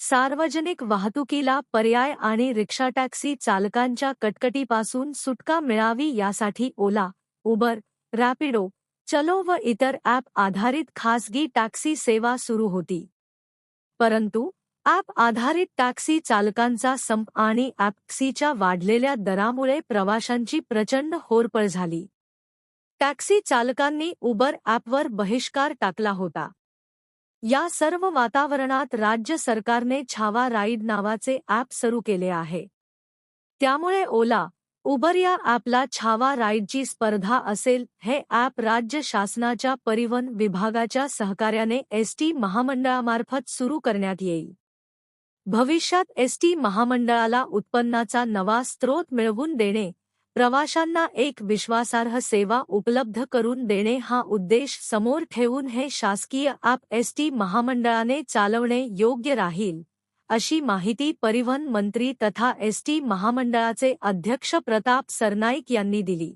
सार्वजनिक वाहतुकीला पर्याय आणि रिक्षा टॅक्सी चालकांच्या कटकटीपासून सुटका मिळावी यासाठी ओला उबर रॅपिडो चलो व इतर ॲप आधारित खासगी टॅक्सी सेवा सुरू होती. परंतु ॲप आधारित टॅक्सी चालकांचा संप आणि टॅक्सीच्या वाढलेल्या दरामुळे प्रवाशांची प्रचंड होरपळ झाली. टॅक्सी चालकांनी उबर ॲपवर बहिष्कार टाकला होता. या सर्व वातावरणात राज्य सरकारने छावा राईड नावाचे ॲप सुरू केले आहे. त्यामुळे ओला उबर या ॲपला छावा राईडची स्पर्धा असेल हे ॲप राज्य शासनाच्या परिवहन विभागाच्या सहकार्याने एसटी महामंडळामार्फत सुरू करण्यात येईल. भविष्यात एसटी महामंडळाला उत्पन्नाचा नवा स्रोत मिळवून देणे प्रवाशांना एक विश्वासार्ह सेवा उपलब्ध करून देणे हा उद्देश समोर ठेवून हे शासकीय ॲप एसटी महामंडळाने चालवणे योग्य राहील अशी माहिती परिवहन मंत्री तथा एसटी महामंडळाचे अध्यक्ष प्रताप सरनाईक यांनी दिली.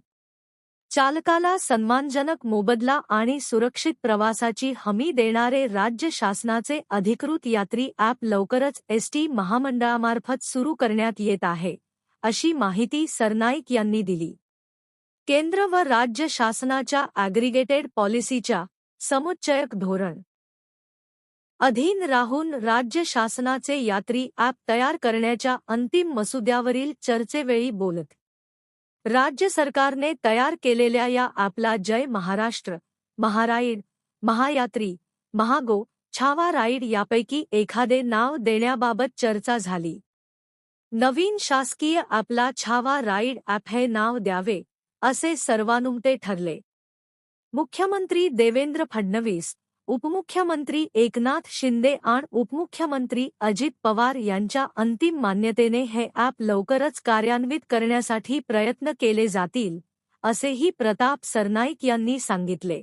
चालकाला सन्मानजनक मोबदला आणि सुरक्षित प्रवासाची हमी देणारे राज्य शासनाचे अधिकृत यात्री ॲप लवकरच एसटी महामंडळामार्फत सुरू करण्यात येत आहे. अशी माहिती सरनाईक यांनी दिली. केंद्र व राज्य शासनाच्या ॲग्रिगेटेड पॉलिसीच्या समुच्चयक धोरण. अधीन राहून राज्य शासनाचे यात्री ॲप तयार करण्याच्या अंतिम मसुद्यावरील चर्चेवेळी बोलत. राज्य सरकारने तयार केलेल्या या ॲपला जय महाराष्ट्र महाराईड महायात्री महागो छावा राईड यापैकी एखादे नाव देण्याबाबत चर्चा झाली. नवीन शासकीय ॲपला छावा राईड ॲप हे नाव द्यावे असे सर्वानुमते ठरले. मुख्यमंत्री देवेंद्र फडणवीस उपमुख्यमंत्री एकनाथ शिंदे आणि उपमुख्यमंत्री अजित पवार यांच्या अंतिम मान्यतेने हे ॲप लवकरच कार्यान्वित करण्यासाठी प्रयत्न केले जातील असेही प्रताप सरनाईक यांनी सांगितले.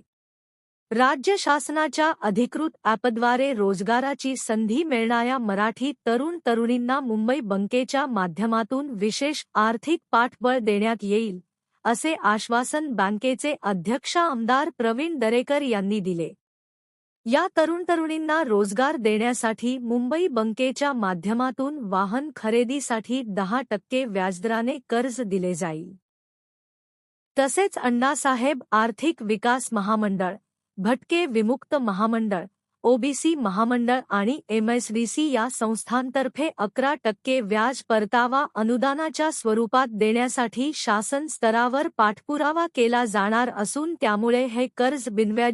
राज्य शासनाच्या अधिकृत ॲपद्वारे रोजगाराची संधी मिळणाऱ्या मराठी तरुण तरुणींना मुंबई बंकेच्या माध्यमातून विशेष आर्थिक पाठबळ देण्यात येईल असे आश्वासन बँकेचे अध्यक्ष आमदार प्रवीण दरेकर यांनी दिले. या तरुण तरुणींना रोजगार देण्यासाठी मुंबई बंकेच्या माध्यमातून वाहन खरेदीसाठी दहा टक्के व्याजदराने कर्ज दिले जाईल. तसेच अण्णासाहेब आर्थिक विकास महामंडळ भटके विमुक्त महामंडळ ओबीसी महामंडळ आणि एमएसडीसी या संस्थांतर्फे अकरा टक्के व्याज परतावा अनुदानाच्या स्वरूपात देण्यासाठी शासन स्तरावर पाठपुरावा केला जाणार असून त्यामुळे हे कर्ज बिनव्याज